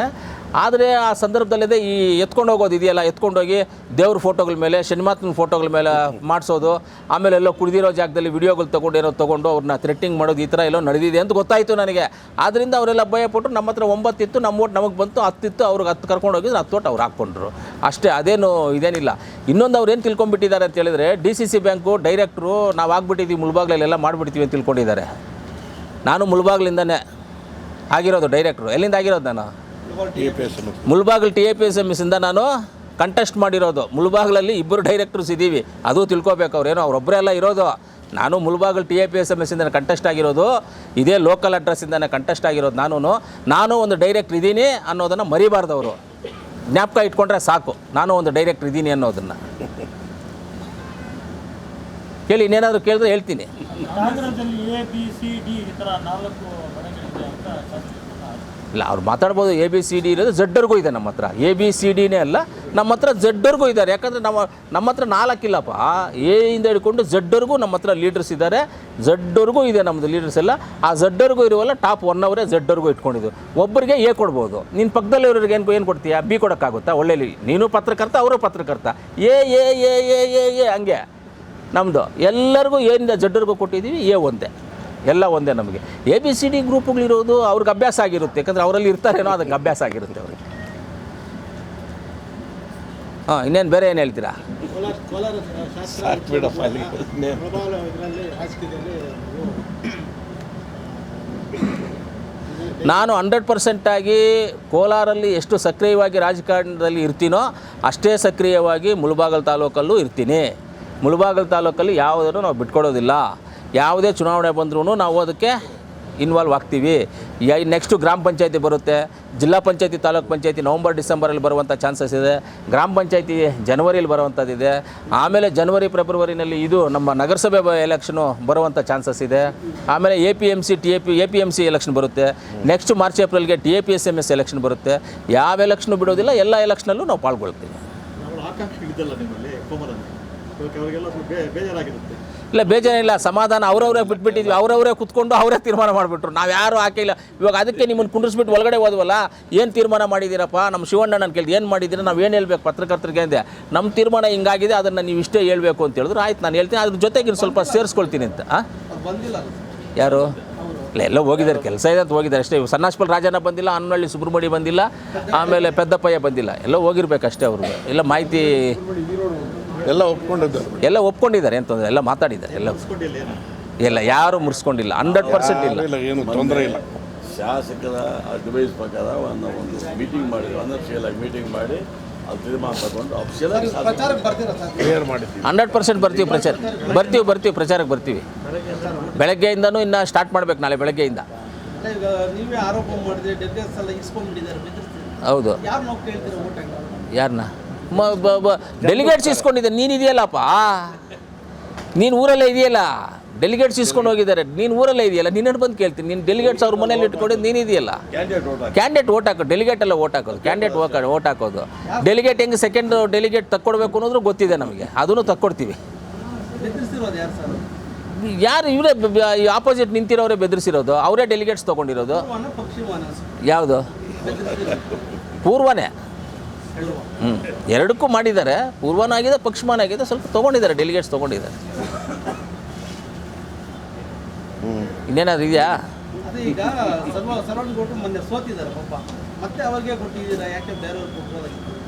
ಆದರೆ ಆ ಸಂದರ್ಭದಲ್ಲಿದೆ ಈ ಎತ್ಕೊಂಡು ಹೋಗೋದು ಇದೆಯಲ್ಲ ಎತ್ಕೊಂಡೋಗಿ ದೇವ್ರ ಫೋಟೋಗಳ ಮೇಲೆ ಶನಿಮಾತ್ನ ಫೋಟೋಗಳ ಮೇಲೆ ಮಾಡಿಸೋದು, ಆಮೇಲೆ ಎಲ್ಲೋ ಕುಡಿದಿರೋ ಜಾಗದಲ್ಲಿ ವಿಡಿಯೋಗಳು ತೊಗೊಂಡು ಏನೋ ತೊಗೊಂಡು ಅವ್ರನ್ನ ಥ್ರೆಟ್ಟಿಂಗ್ ಮಾಡೋದು ಈ ಥರ ಎಲ್ಲೋ ನಡೆದಿದೆ ಅಂತ ಗೊತ್ತಾಯಿತು ನನಗೆ. ಆದ್ದರಿಂದ ಅವರೆಲ್ಲ ಭಯಪಟ್ಟು ನಮ್ಮ ಹತ್ರ ಒಂಬತ್ತಿತ್ತು ನಮ್ಮ ಓಟ್ ನಮಗೆ ಬಂತು ಹತ್ತಿತ್ತು ಅವ್ರಿಗೆ ಹತ್ತು ಕರ್ಕೊಂಡು ಹೋಗಿದ್ರು ಹತ್ತು ಓಟ್ ಅವ್ರು ಹಾಕ್ಕೊಂಡ್ರು. ಅಷ್ಟೇ, ಅದೇನು ಇದೇನಿಲ್ಲ. ಇನ್ನೊಂದು ಅವ್ರು ಏನು ತಿಳ್ಕೊಂಡ್ಬಿಟ್ಟಿದ್ದಾರೆ ಅಂತ ಹೇಳಿದ್ರೆ D C C bank director ನಾವು ಆಗ್ಬಿಟ್ಟಿದ್ದೀವಿ ಮುಳ್ಬಾಗ್ಲಲ್ಲೆಲ್ಲ ಮಾಡಿಬಿಡ್ತೀವಿ ಅಂತ ತಿಳ್ಕೊಂಡಿದ್ದಾರೆ. ನಾನು ಮುಳ್ಬಾಗ್ಲಿಂದನೇ ಆಗಿರೋದು ಡೈರೆಕ್ಟ್ರು. ಎಲ್ಲಿಂದ ಆಗಿರೋದು ನಾನು? Mulbagal T A P S M ಎಸ್ಸಿಂದ ನಾನು ಕಂಟೆಸ್ಟ್ ಮಾಡಿರೋದು. ಮುಳ್ಬಾಗ್ಲಲ್ಲಿ ಇಬ್ಬರು ಡೈರೆಕ್ಟರ್ಸ್ ಇದ್ದೀವಿ ಅದು ತಿಳ್ಕೊಬೇಕು ಅವ್ರೇನೋ ಅವರೊಬ್ಬರೇ ಎಲ್ಲ ಇರೋದು. ನಾನು Mulbagal T A P S M ಎಸ್ಸಿಂದ contest ಆಗಿರೋದು. ಇದೇ ಲೋಕಲ್ ಅಡ್ರೆಸ್ಸಿಂದನೇ ಕಂಟೆಸ್ಟ್ ಆಗಿರೋದು ನಾನು ನಾನು ಒಂದು ಡೈರೆಕ್ಟ್ರ್ ಇದ್ದೀನಿ ಅನ್ನೋದನ್ನು ಮರಿಬಾರ್ದು ಅವರು ಜ್ಞಾಪಕ ಇಟ್ಕೊಂಡ್ರೆ ಸಾಕು. ನಾನು ಒಂದು ಡೈರೆಕ್ಟ್ರ್ ಇದ್ದೀನಿ ಅನ್ನೋದನ್ನು. ಕೇಳಿ, ಇನ್ನೇನಾದರೂ ಕೇಳಿದ್ರೆ ಹೇಳ್ತೀನಿ. ಇಲ್ಲ, ಅವ್ರು ಮಾತಾಡ್ಬೋದು ಎ ಬಿ ಸಿ ಡಿ ಇರೋದು ಜಡ್ಡರ್ಗೂ ಇದೆ ನಮ್ಮ ಹತ್ರ. ಎ ಬಿ ಸಿ ಡಿನೇ ಅಲ್ಲ, ನಮ್ಮ ಹತ್ರ ಜಡ್ಡರ್ಗೂ ಇದ್ದಾರೆ. ಯಾಕಂದರೆ ನಮ್ಮ ನಮ್ಮ ಹತ್ರ ನಾಲ್ಕಿಲ್ಲಪ್ಪ. ಎ ಇಂದ ಹಿಡ್ಕೊಂಡು ಜಡ್ಡರ್ಗೂ ನಮ್ಮ ಹತ್ರ ಲೀಡರ್ಸ್ ಇದ್ದಾರೆ. ಜಡ್ಡರ್ಗೂ ಇದೆ ನಮ್ಮದು ಲೀಡರ್ಸ್ ಎಲ್ಲ. ಆ ಜಡ್ಡರ್ಗೂ ಇರುವಲ್ಲ ಟಾಪ್ ಒನ್ ಅವರೇ ಜಡ್ಡರ್ಗೂ ಇಟ್ಕೊಂಡಿದ್ದು. ಒಬ್ಬರಿಗೆ ಎ ಕೊಡ್ಬೋದು. ನಿನ್ನ ಪಕ್ಕದಲ್ಲಿರೋರಿಗೆ ಏನು ಏನು ಕೊಡ್ತೀಯಾ? ಬಿ ಕೊಡೋಕ್ಕಾಗುತ್ತಾ? ಒಳ್ಳೆಯಲ್ಲಿ ನೀನು ಪತ್ರಕರ್ತ, ಅವರು ಪತ್ರಕರ್ತ. ಎ ಎ ಎ ಎ ಎ ಹಂಗೆ. ನಮ್ಮದು ಎಲ್ಲರಿಗೂ ಏನಿಂದ ಜಡ್ಡರಿಗೂ ಕೊಟ್ಟಿದ್ದೀವಿ ಎ ಒಂದೇ. ಎಲ್ಲ ಒಂದೇ ನಮಗೆ. ಎ ಬಿ ಸಿ ಡಿ ಗ್ರೂಪ್ಗಳಿರೋದು ಅವ್ರಿಗೆ ಅಭ್ಯಾಸ ಆಗಿರುತ್ತೆ. ಯಾಕಂದರೆ ಅವರಲ್ಲಿ ಇರ್ತಾರೇನೋ ಅದಕ್ಕೆ ಅಭ್ಯಾಸ ಆಗಿರುತ್ತೆ ಅವ್ರಿಗೆ. ಹಾಂ, ಇನ್ನೇನು ಬೇರೆ ಏನು ಹೇಳ್ತೀರಾ? ನಾನು ಹಂಡ್ರೆಡ್ ಪರ್ಸೆಂಟಾಗಿ ಕೋಲಾರಲ್ಲಿ ಎಷ್ಟು ಸಕ್ರಿಯವಾಗಿ ರಾಜಕಾರಣದಲ್ಲಿ ಇರ್ತೀನೋ ಅಷ್ಟೇ ಸಕ್ರಿಯವಾಗಿ ಮುಳಬಾಗಲ್ ತಾಲೂಕಲ್ಲೂ ಇರ್ತೀನಿ. ಮುಳಬಾಗಲ್ ತಾಲೂಕಲ್ಲಿ ಯಾವುದನ್ನು ನಾವು ಬಿಟ್ಕೊಡೋದಿಲ್ಲ. ಯಾವುದೇ ಚುನಾವಣೆ ಬಂದ್ರೂ ನಾವು ಅದಕ್ಕೆ ಇನ್ವಾಲ್ವ್ ಆಗ್ತೀವಿ. ನೆಕ್ಸ್ಟು ಗ್ರಾಮ ಪಂಚಾಯತಿ ಬರುತ್ತೆ. ಜಿಲ್ಲಾ ಪಂಚಾಯತಿ, ತಾಲೂಕು ಪಂಚಾಯತಿ ನವಂಬರ್, ಡಿಸೆಂಬರಲ್ಲಿ ಬರುವಂಥ ಚಾನ್ಸಸ್ ಇದೆ. ಗ್ರಾಮ ಪಂಚಾಯತಿ ಜನವರಿಯಲ್ಲಿ ಬರುವಂಥದ್ದಿದೆ ಆಮೇಲೆ ಜನವರಿ, ಫೆಬ್ರವರಿನಲ್ಲಿ ಇದು ನಮ್ಮ ನಗರಸಭೆ ಎಲೆಕ್ಷನು ಬರುವಂಥ ಚಾನ್ಸಸ್ ಇದೆ. ಆಮೇಲೆ A P M C T A P A P M C election ಬರುತ್ತೆ. Next March ಏಪ್ರಿಲ್ಗೆ T A P S M S election ಬರುತ್ತೆ. ಯಾವ ಎಲೆಕ್ಷನು ಬಿಡೋದಿಲ್ಲ, ಎಲ್ಲ ಎಲೆಕ್ಷನಲ್ಲೂ ನಾವು ಪಾಲ್ಗೊಳ್ತೀವಿ. ಇಲ್ಲ ಬೇಜಾರಿಲ್ಲ ಸಮಾಧಾನ ಅವರವರೇ ಬಿಟ್ಬಿಟ್ಟಿದ್ವಿ, ಅವ್ರವರೇ ಕುತ್ಕೊಂಡು ಅವರೇ ತೀರ್ಮಾನ ಮಾಡಿಬಿಟ್ರು. ನಾವು ಯಾರು ಹಾಕಿಲ್ಲ. ಇವಾಗ ಅದಕ್ಕೆ ನಿಮ್ಮನ್ನು ಕುಂಡ್ರಿಸ್ಬಿಟ್ಟು ಒಳಗಡೆ ಹೋದ್ವಲ್ಲ, ಏನು ತೀರ್ಮಾನ ಮಾಡಿದ್ದೀರಪ್ಪ? ನಮ್ಮ ಶಿವಣ್ಣ ನಾನು ಕೇಳಿದೆ, ಏನು ಮಾಡಿದ್ದೀರ? ನಾವು ಏನು ಹೇಳ್ಬೇಕು ಪತ್ರಕರ್ತರಿಗೆ ಅಂದೆ. ನಮ್ಮ ತೀರ್ಮಾನ ಹಿಂಗಾಗಿದೆ, ಅದನ್ನು ನೀವು ಇಷ್ಟೇ ಹೇಳಬೇಕು ಅಂತ ಹೇಳಿದ್ರು. ಆಯ್ತು, ನಾನು ಹೇಳ್ತೀನಿ. ಅದ್ರ ಜೊತೆಗೆ ಸ್ವಲ್ಪ ಸೇರಿಸ್ಕೊಳ್ತೀನಿ ಅಂತ. ಯಾರು? ಇಲ್ಲ, ಎಲ್ಲ ಹೋಗಿದ್ದಾರೆ, ಕೆಲಸ ಇದೆ ಅಂತ ಹೋಗಿದ್ದಾರೆ ಅಷ್ಟೇ. ಸನ್ನಾಸ್ಪಲ್ ರಾಜನ ಬಂದಿಲ್ಲ ಅನ್ನಳ್ಳಿ ಸುಬ್ರಹ್ಮಣ್ಯ ಬಂದಿಲ್ಲ, ಆಮೇಲೆ ಪೆದ್ದಪ್ಪಯ್ಯ ಬಂದಿಲ್ಲ. ಎಲ್ಲ ಹೋಗಿರ್ಬೇಕಷ್ಟೇ ಅವರು. ಎಲ್ಲ ಮಾಹಿತಿ ಎಲ್ಲ ಒಪ್ಕೊಂಡಿದ್ದಾರೆ ಎಲ್ಲ ಒಪ್ಕೊಂಡಿದ್ದಾರೆ ಏನು ತೊಂದರೆ ಎಲ್ಲ ಮಾತಾಡಿದ್ದಾರೆ ಎಲ್ಲ. ಎಲ್ಲ ಯಾರು ಮುರಿಸ್ಕೊಂಡಿಲ್ಲ. ಹಂಡ್ರೆಡ್ ಪರ್ಸೆಂಟ್ ಇಲ್ಲ. ಇಲ್ಲ ಏನು ತೊಂದರೆ ಇಲ್ಲ. ಶಾಸಕರ ಅಡ್ವೈಸ್ ಪ್ರಕಾರ ಒಂದು ಒಂದು ಮೀಟಿಂಗ್ ಮಾಡಿದ್ರು. ಅನರ್ಷಿಯಲ್ ಆಗಿ ಮೀಟಿಂಗ್ ಮಾಡಿ ಅದು ತೀರ್ಮಾನ ತಗೊಂಡು ಅಫಿಷಿಯಲ್ ಆಗಿ ಸಾಧನೆ ಪ್ರಚಾರಕ್ಕೆ ಬರ್ತೀರಾ ಸರ್? ಕ್ಲಿಯರ್ ಮಾಡಿ ಹಂಡ್ರೆಡ್ ಪರ್ಸೆಂಟ್ ಬರ್ತೀವಿ ಪ್ರಚಾರ. ಬರ್ತೀವಿ ಬರ್ತೀವಿ ಪ್ರಚಾರಕ್ಕೆ ಬರ್ತೀವಿ. ಬೆಳಗ್ಗೆಯಿಂದನೂ ಇನ್ನು ಸ್ಟಾರ್ಟ್ ಮಾಡ್ಬೇಕು ನಾಳೆ ಬೆಳಗ್ಗೆಯಿಂದ. ಹೌದು. ಯಾರನ್ನ ಡೆಲಿಗೇಟ್ಸ್ ಇಸ್ಕೊಂಡಿದ್ದೆ ನೀನು ಇದೆಯಲ್ಲಪ್ಪ? ನೀನು ಊರಲ್ಲೇ ಇದೆಯಲ್ಲ? ಡೆಲಿಗೇಟ್ಸ್ ಇಸ್ಕೊಂಡು ಹೋಗಿದ್ದಾರೆ. ನೀನು ಊರಲ್ಲೇ ಇದೆಯಲ್ಲ? ನಿನ್ನನ್ನು ಬಂದು ಕೇಳ್ತೀನಿ. ನೀನು ಡೆಲಿಗೇಟ್ಸ್ ಅವ್ರ ಮನೇಲಿ ಇಟ್ಕೊಂಡಿದ್ದು ನೀನು ಇದೆಯಲ್ಲ? ಕ್ಯಾಂಡಿಡೇಟ್ ಓಟ್ ಓಟ್ ಹಾಕೋದು ಡೆಲಿಗೇಟ್ ಎಲ್ಲ ಓಟ್ ಹಾಕೋದು. ಕ್ಯಾಂಡಿಡೇಟ್ ಓಟ್ ಹಾಕೋದು. ಡೆಲಿಗೇಟ್ ಹೆಂಗೆ ಸೆಕೆಂಡ್ ಡೆಲಿಗೇಟ್ ತಕ್ಕೊಡ್ಬೇಕು ಅನ್ನೋದ್ರೂ ಗೊತ್ತಿದೆ ನಮಗೆ. ಅದನ್ನು ತಕ್ಕೊಡ್ತೀವಿ. ಯಾರು ಇವರೇ ಆಪೋಸಿಟ್ ನಿಂತಿರೋರೇ ಬೆದರಿಸಿರೋದು. ಅವರೇ ಡೆಲಿಗೇಟ್ಸ್ ತೊಗೊಂಡಿರೋದು. ಯಾವುದು? ಪೂರ್ವನೇ? ಹ್ಞೂ ಎರಡಕ್ಕೂ ಮಾಡಿದ್ದಾರೆ. ಪೂರ್ವನ ಆಗಿದೆ ಪಕ್ಷಮಾನ ಆಗಿದೆ ಸ್ವಲ್ಪ ತೊಗೊಂಡಿದ್ದಾರೆ ಡೆಲಿಗೇಟ್ಸ್ ತೊಗೊಂಡಿದ್ದಾರೆ. ಇನ್ನೇನಾದ್ರು ಇದೆಯಾ? ಈಗ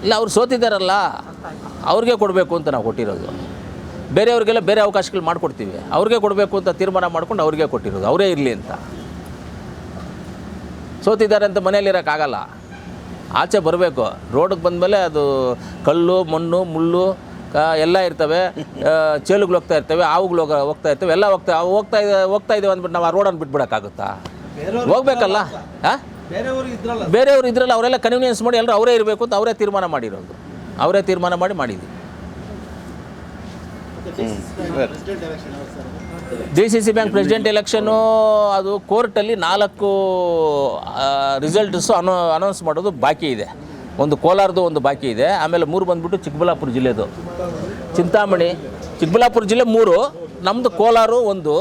ಇಲ್ಲ ಅವ್ರು ಸೋತಿದ್ದಾರಲ್ಲ. ಅವ್ರಿಗೆ ಕೊಡಬೇಕು ಅಂತ ನಾವು ಕೊಟ್ಟಿರೋದು. ಬೇರೆಯವ್ರಿಗೆಲ್ಲ ಬೇರೆ ಅವಕಾಶಗಳು ಮಾಡಿಕೊಡ್ತೀವಿ. ಅವ್ರಿಗೆ ಕೊಡಬೇಕು ಅಂತ ತೀರ್ಮಾನ ಮಾಡ್ಕೊಂಡು ಅವ್ರಿಗೆ ಕೊಟ್ಟಿರೋದು. ಅವರೇ ಇರಲಿ ಅಂತ. ಸೋತಿದ್ದಾರೆ ಅಂತ ಮನೇಲಿ ಇರೋಕ್ಕಾಗಲ್ಲ ಆಚೆ ಬರಬೇಕು. ರೋಡಿಗೆ ಬಂದಮೇಲೆ ಅದು ಕಲ್ಲು ಮಣ್ಣು ಮುಳ್ಳು ಎಲ್ಲ ಇರ್ತವೆ. ಚೇಲುಗಳು ಚೇಳುಗಳು ಹೋಗ್ತಾ ಇರ್ತವೆ ಆವುಗಳು ಹೋಗ ಹೋಗ್ತಾ ಇರ್ತವೆ ಎಲ್ಲ ಹೋಗ್ತಾ ಹೋಗ್ತಾ ಇದೆ ಹೋಗ್ತಾ ಇದ್ದೇವೆ ಅಂದ್ಬಿಟ್ಟು ನಾವು ಆ ರೋಡನ್ನು ಬಿಟ್ಬಿಡೋಕ್ಕಾಗುತ್ತಾ? ಹೋಗ್ಬೇಕಲ್ಲ? ಹಾಂ ಬೇರೆಯವರು ಇದ್ರಲ್ಲ. ಅವರೆಲ್ಲ ಕನ್ವಿನಿಯನ್ಸ್ ಮಾಡಿ ಎಲ್ಲರೂ ಅವರೇ ಇರಬೇಕು ಅಂತ ಅವರೇ ತೀರ್ಮಾನ ಮಾಡಿರೋದು. ಅವರೇ ತೀರ್ಮಾನ ಮಾಡಿ ಮಾಡಿದ್ವಿ. D C C bank president election ಅದು ಕೋರ್ಟಲ್ಲಿ ನಾಲ್ಕು ರಿಸಲ್ಟ್ಸು ಅನೌ ಅನೌನ್ಸ್ ಮಾಡೋದು ಬಾಕಿ ಇದೆ. ಒಂದು ಕೋಲಾರದು ಒಂದು ಬಾಕಿ ಇದೆ. ಆಮೇಲೆ ಮೂರು ಬಂದ್ಬಿಟ್ಟು ಚಿಕ್ಕಬಳ್ಳಾಪುರ ಜಿಲ್ಲೆದು. ಚಿಂತಾಮಣಿ, ಚಿಕ್ಕಬಳ್ಳಾಪುರ ಜಿಲ್ಲೆ ಮೂರು ನಮ್ಮದು ಕೋಲಾರ ಒಂದು,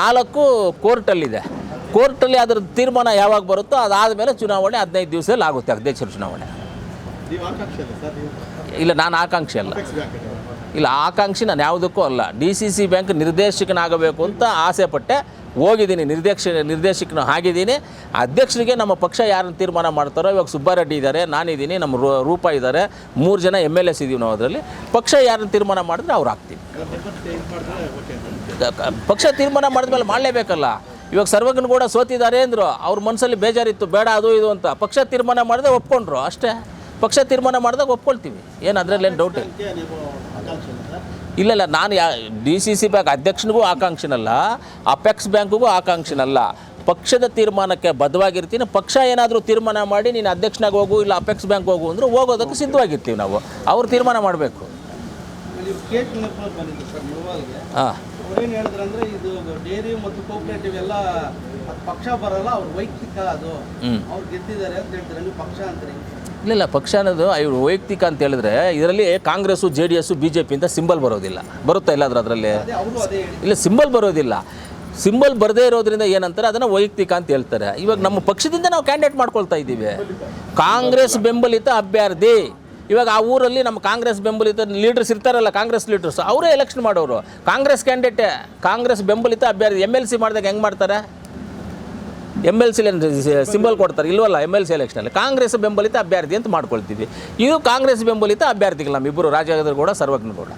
ನಾಲ್ಕು ಕೋರ್ಟಲ್ಲಿದೆ ಕೋರ್ಟಲ್ಲಿ ಅದರ ತೀರ್ಮಾನ ಯಾವಾಗ ಬರುತ್ತೋ ಅದಾದ ಮೇಲೆ ಚುನಾವಣೆ ಹದಿನೈದು ದಿವಸದಲ್ಲಿ ಆಗುತ್ತೆ ಅಧ್ಯಕ್ಷರ ಚುನಾವಣೆ. ಇಲ್ಲ, ನಾನು ಆಕಾಂಕ್ಷೆ ಅಲ್ಲ. ಇಲ್ಲ, ಆಕಾಂಕ್ಷಿ ನಾನು ಯಾವುದಕ್ಕೂ ಅಲ್ಲ. ಡಿ ಸಿ ಸಿ ಬ್ಯಾಂಕ್ ನಿರ್ದೇಶಕನಾಗಬೇಕು ಅಂತ ಆಸೆ ಪಟ್ಟೆ ಹೋಗಿದ್ದೀನಿ. ನಿರ್ದೇಶ ನಿರ್ದೇಶಕನು ಆಗಿದ್ದೀನಿ. ಅಧ್ಯಕ್ಷರಿಗೆ ನಮ್ಮ ಪಕ್ಷ ಯಾರನ್ನು ತೀರ್ಮಾನ ಮಾಡ್ತಾರೋ, ಇವಾಗ ಸುಬ್ಬಾರೆಡ್ಡಿ ಇದ್ದಾರೆ, ನಾನಿದ್ದೀನಿ, ನಮ್ಮ ರೂ- ರೂಪ ಇದ್ದಾರೆ, ಮೂರು ಜನ ಎಂ ಎಲ್ ಎಸ್ ಇದ್ದೀವಿ ನಾವು ಅದರಲ್ಲಿ. ಪಕ್ಷ ಯಾರನ್ನು ತೀರ್ಮಾನ ಮಾಡಿದ್ರೆ ಅವ್ರು ಕ- ಪಕ್ಷ ತೀರ್ಮಾನ ಮಾಡಿದ್ಮೇಲೆ ಮಾಡಲೇಬೇಕಲ್ಲ. ಇವಾಗ ಸರ್ವಜ್ಞ ಕೂಡ ಸೋತಿದ್ದಾರೆ ಅಂದರು, ಅವ್ರ ಮನಸ್ಸಲ್ಲಿ ಬೇಜಾರಿತ್ತು, ಬೇಡ, ಅದು, ಇದು ಅಂತ. ಪಕ್ಷ ತೀರ್ಮಾನ ಮಾಡಿದ್ರೆ ಒಪ್ಕೊಂಡ್ರು, ಅಷ್ಟೇ. ಪಕ್ಷ ತೀರ್ಮಾನ ಮಾಡಿದಾಗ ಒಪ್ಕೊಳ್ತೀವಿ. ಏನು ಅದರಲ್ಲೇನು ಡೌಟ್ ಇಲ್ಲ. ಇಲ್ಲ ಇಲ್ಲ ನಾನು ಯಾ ಡಿ ಸಿ ಸಿ ಬ್ಯಾಂಕ್ ಅಧ್ಯಕ್ಷನಿಗೂ ಆಕಾಂಕ್ಷಿನಲ್ಲ ಅಪೆಕ್ಸ್ ಬ್ಯಾಂಕ್ಗೂ ಆಕಾಂಕ್ಷಿನಲ್ಲ. ಪಕ್ಷದ ತೀರ್ಮಾನಕ್ಕೆ ಬದ್ಧವಾಗಿರ್ತೀನಿ ಪಕ್ಷ ಏನಾದರೂ ತೀರ್ಮಾನ ಮಾಡಿ ನೀನು ಅಧ್ಯಕ್ಷನಾಗಿ ಹೋಗು ಇಲ್ಲ ಅಪೆಕ್ಸ್ ಬ್ಯಾಂಕ್ ಹೋಗು ಅಂದ್ರೆ ಹೋಗೋದಕ್ಕೆ ಸಿದ್ಧವಾಗಿರ್ತೀವಿ ನಾವು. ಅವ್ರು ತೀರ್ಮಾನ ಮಾಡಬೇಕು. ಹಾಂ. ಹೇಳಿದ್ರಂದ್ರೆ ಇದು ಡೈರಿ ಮತ್ತು ಕೋಆಪರೇಟಿವ್ ಎಲ್ಲ ಪಕ್ಷ ಬರಲ್ಲ ಅವ್ರ ವೈಯಕ್ತಿಕ ಅದು. ಅವ್ರು ಗೆದ್ದಿದ್ದಾರೆ ಅಂತ ಹೇಳ್ತಾರೆ ನೀವು ಪಕ್ಷ ಅಂತೀರಿ. ಇಲ್ಲ ಪಕ್ಷ ಅನ್ನೋದು ಇವ್ರು ವೈಯಕ್ತಿಕ ಅಂತ ಹೇಳಿದ್ರೆ ಇದರಲ್ಲಿ Congress, J D S, B J P ಅಂತ ಸಿಂಬಲ್ ಬರೋದಿಲ್ಲ. ಬರುತ್ತಾ ಇಲ್ಲಾದ್ರೂ ಅದರಲ್ಲಿ? ಇಲ್ಲ, ಸಿಂಬಲ್ ಬರೋದಿಲ್ಲ. ಸಿಂಬಲ್ ಬರದೇ ಇರೋದ್ರಿಂದ ಏನಂತಾರೆ, ಅದನ್ನು ವೈಯಕ್ತಿಕ ಅಂತ ಹೇಳ್ತಾರೆ. ಇವಾಗ ನಮ್ಮ ಪಕ್ಷದಿಂದ ನಾವು ಕ್ಯಾಂಡಿಡೇಟ್ ಮಾಡ್ಕೊಳ್ತಾ ಇದ್ದೀವಿ. ಕಾಂಗ್ರೆಸ್ ಬೆಂಬಲಿತ ಅಭ್ಯರ್ಥಿ. ಇವಾಗ ಆ ಊರಲ್ಲಿ ನಮ್ಮ ಕಾಂಗ್ರೆಸ್ ಬೆಂಬಲಿತ ಲೀಡರ್ಸ್ ಇರ್ತಾರಲ್ಲ, ಕಾಂಗ್ರೆಸ್ ಲೀಡರ್ಸ್, ಅವರೇ ಎಲೆಕ್ಷನ್ ಮಾಡೋರು. ಕಾಂಗ್ರೆಸ್ ಕ್ಯಾಂಡಿಡೇಟೇ ಕಾಂಗ್ರೆಸ್ ಬೆಂಬಲಿತ ಅಭ್ಯರ್ಥಿ ಎಂ ಎಲ್ ಸಿ ಮಾಡಿದಾಗ ಹೆಂಗೆ ಮಾಡ್ತಾರೆ? ಎಂ ಎಲ್ ಸಿ ಸಿಂಬಲ್ ಕೊಡ್ತಾರೆ, ಇಲ್ವಲ್ಲ? ಎಂ ಎಲ್ ಸಿ ಎಲೆಕ್ಷನಲ್ಲಿ ಕಾಂಗ್ರೆಸ್ ಬೆಂಬಲಿತ ಅಭ್ಯರ್ಥಿ ಅಂತ ಮಾಡ್ಕೊಳ್ತೀವಿ ಇದು ಕಾಂಗ್ರೆಸ್ ಬೆಂಬಲಿತ ಅಭ್ಯರ್ಥಿಗಳು ನಮ್ಮಿಬ್ಬರು. ರಾಜೇಂದ್ರ ಗೌಡ ಸರ್ವಜ್ಞ ಗೌಡ